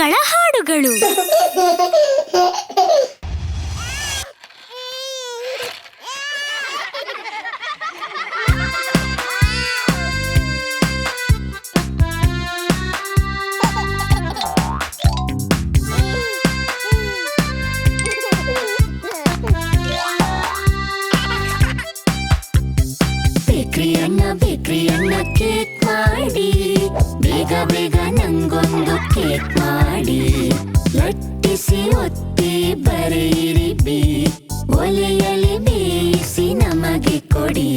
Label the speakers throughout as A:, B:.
A: ಮಕ್ಕಳ ಹಾಡುಗಳು.
B: ಬೇಕ್ರಿಯನ್ನ ಕೇಕ್ ಮಾಡಿ. ಬೇಗ ಬೇಗ ನಂಗೊಂದು ಕೇಕ್ ಮಾಡಿ. ಲಟ್ಟಿಸಿ ಒತ್ತಿ ಬರೆಯಿರಿ ಬಿ. ಒಲೆಯಲ್ಲಿ ಬೇಯಿಸಿ ನಮಗೆ ಕೊಡಿ.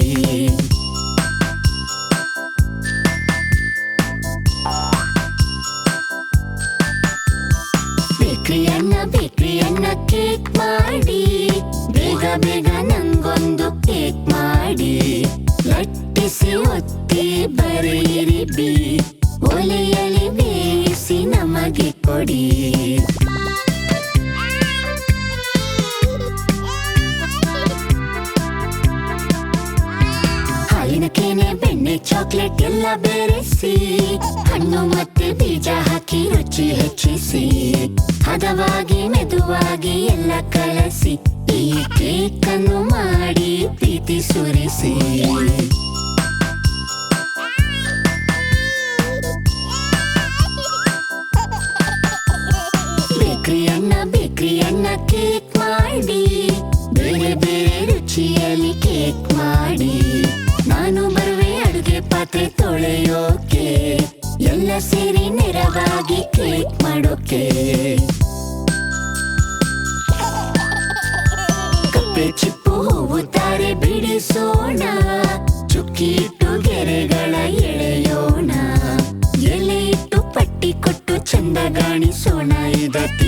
B: ಬೇಕ್ರಿಯನ್ನ ಬೇಕ್ರಿಯನ್ನ ಕೇಕ್ ಮಾಡಿ. ಬೇಗ ಬೇಗ ನಂಗೊಂದು ಕೇಕ್ ಮಾಡಿ. ಲಟ್ಟಿಸಿ ಒತ್ತಿ ಬರೆಯಿರಿ ಬಿ. ಒಲೆಯಲ್ಲಿ ಬೇಯಿಸಿ ನಮಗೆ ಕೊಡಿ. ಹಾಲಿನ ಕೇನೆ, ಬೆಣ್ಣೆ, ಚಾಕ್ಲೇಟ್ ಎಲ್ಲ ಬೆರೆಸಿ. ಹಣ್ಣು ಮತ್ತೆ ಬೀಜ ಹಾಕಿ ರುಚಿ ಹೆಚ್ಚಿಸಿ. ಹದವಾಗಿ, ಮೆದುವಾಗಿ ಎಲ್ಲ ಕಲಸಿ. ಈ ಕೇಕನ್ನು ಮಾಡಿ ಪ್ರೀತಿ ಸುರಿಸಿ. ಕೇಕ್ ಮಾಡಿ. ಬೇರೆ ಬೇರೆ ರುಚಿಯಲ್ಲಿ ಕೇಕ್ ಮಾಡಿ. ನಾನು ಬರುವೆ ಅಡುಗೆ ಪಾತ್ರೆ ತೊಳೆಯೋಕೆ. ಎಲ್ಲ ಸೇರಿ ನೆರವಾಗಿ ಕೇಕ್ ಮಾಡೋಕೆ. ಕಪ್ಪೆ ಚಿಪ್ಪು ಹೂವು ತಾರೆ ಬಿಡಿಸೋಣ. ಚುಕ್ಕಿ ಇಟ್ಟು ಗೆರೆಗಳ ಎಳೆಯೋಣ. ಎಲೆ ಇಟ್ಟು ಪಟ್ಟಿ ಕೊಟ್ಟು ಚಂದ ಗಾಣಿಸೋಣ ಇದ ತಿನ್ನೋಕೆ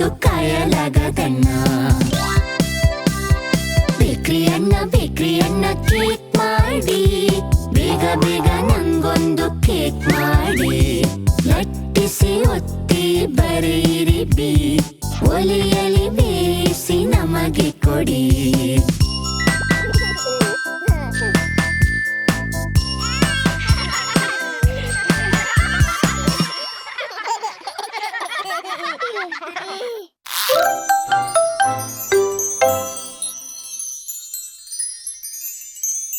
B: ಹೆಚ್ಚು ಹೊತ್ತು ಕಾಯಲಾಗದಣ್ಣ ಬೇಕ್ರಿಯನ್ನ ಬೇಕ್ರಿಯನ್ನ ಕೇಕ್ ಮಾಡಿ. ಬೇಗ ಬೇಗ ನಂಗೊಂದು ಕೇಕ್ ಮಾಡಿ. ಲಟ್ಟಿಸಿ ಒತ್ತಿ ಬರೀರಿ ಬಿ. ಒಲಿಯಲಿ ಬೇಯಿಸಿ ನಮಗೆ ಕೊಡಿ.